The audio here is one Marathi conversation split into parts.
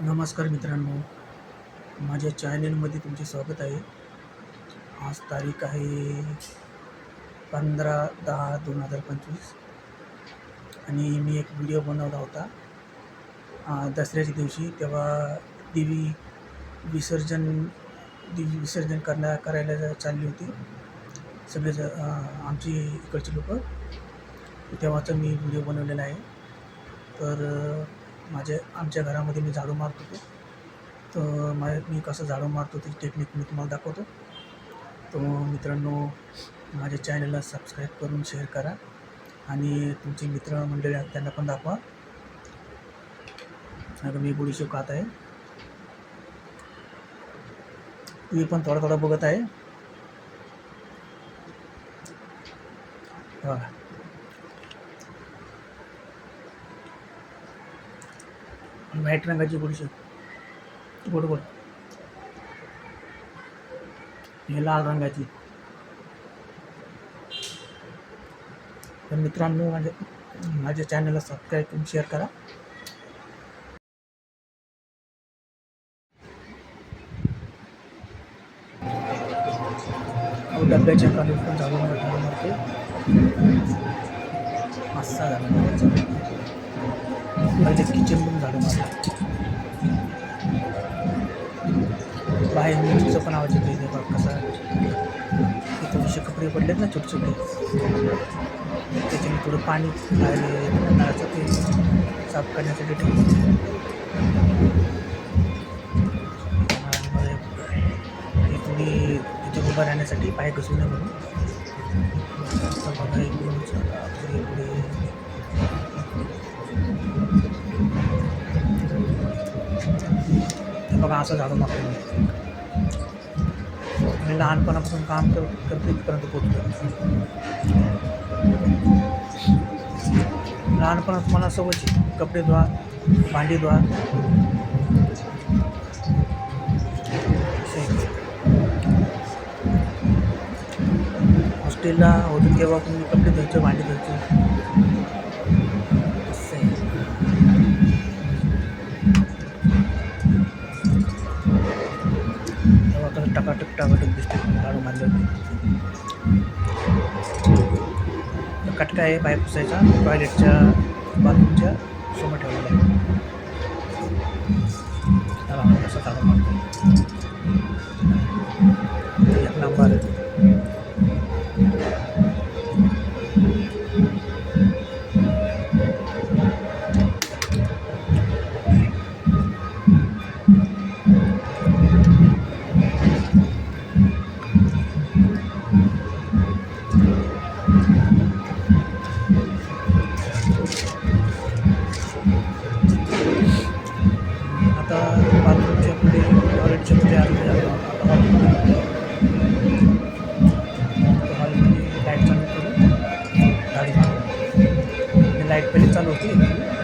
नमस्कार मित्रांनो. माझ्या चॅनलमध्ये तुमचे स्वागत आहे. आज तारीख आहे पंधरा दहा दोन हजार पंचवीस. आणि मी एक व्हिडिओ बनवला होता. दसऱ्याच्या दिवशी तेव्हा देवी विसर्जन देवी विसर्जन करण्या करायला चालली होती. सगळे ज आमची इकडची लोक. तेव्हाचा मी व्हिडिओ बनवलेला आहे. तर माझे माझ्या आमच्या घरामध्ये मी झाडू मारत होतो तर मा मी कसं झाडू मारतो ती टेक्निक मी तुम्हाला दाखवतो. तो मित्रांनो माझ्या चॅनलला सबस्क्राईब करून शेअर करा आणि तुमचे मित्र मंडळी आहेत त्यांना पण दाखवा. आता मी बुडीशेव खात आहे. तुम्ही पण थोडा थोडा बघत आहे. बघा. व्हाईट रंगाची बुडीशेव गोड गोड. हे लाल रंगाची. तर मित्रांनो माझ्या माझ्या चॅनलला सबस्क्राईब करून शेअर करा. डब्याच्या खाली पण झाडू मला झाडू झाला डब्याचं. किचन पण झालं मारलं बाहेर मुलीचं पण आवाज येतो इथे बघ कसा. ते थोडेसे कपडे पडलेत ना छोटे छोटे त्याच्याने थोडं पाणी नळाचं ते साफ करण्यासाठी ठेवलं. तुम्ही उभं राहण्यासाठी पाय घसरू नये म्हणून बघा इकडून पुढे बघा असं झाडू मारतो मी लहानपणापासून काम कर करतो इथपर्यंत पोचतो लहानपणात मला सवयच कपडे धुवा भांडी धुवा. हॉस्टेलला होतो तेव्हा पण मी कपडे धुवायचे भांडी धुवायचे. टकाटक टकाटक दिसते. काढून होते. कटका आहे पाय पुसायचा. टॉयलेटच्या बाथरूमच्या समोर ठेवलेला आहे. त्याला आपण काढून मारतो. pelícano tiene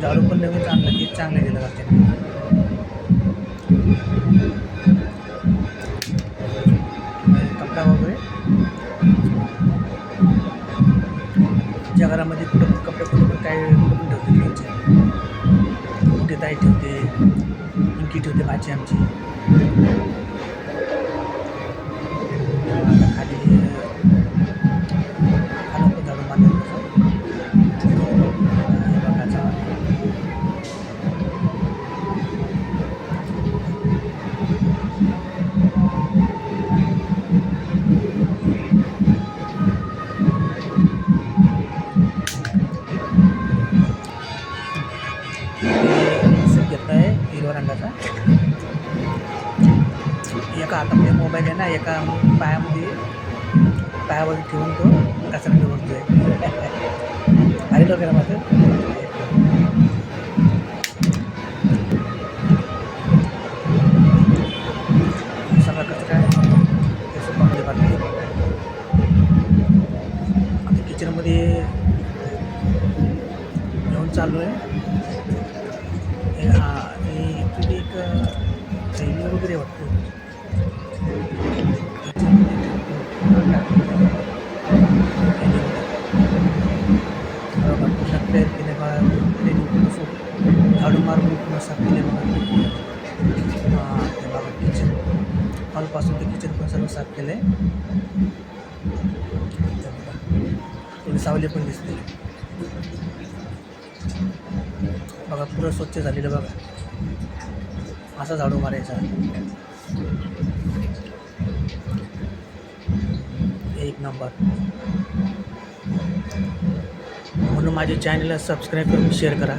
झाडू पण नवीन चांगलं की चांगलं गेलं जाते कपडा वगैरे ज्या घरामध्ये कुठं पण कपडे कुठं पण काय कुठं ठेवते त्यांचे कुठे ताई ठेवते इंकी ठेवते भाजी आमची तो कचरा निवडतो आहे आणि वगैरे माझं सगळा कचरा आहे ते सुपामध्ये बांधले आता किचनमध्ये घेऊन चाललो आहे हे हा हे ॲक्च्युली एक थैली वगैरे वाटतं क्लिअर केले बघा झाडू मारून पूर्ण साफ केले बघा किचन हॉलपासून ते किचन पण सर्व साफ केलं आहे थोडी सावली पण दिसते बघा पुरं स्वच्छ झालेलं बघा असा झाडू मारायचा एक नंबर. म्हणून माझ्या चॅनलला सबस्क्राईब करून शेअर करा.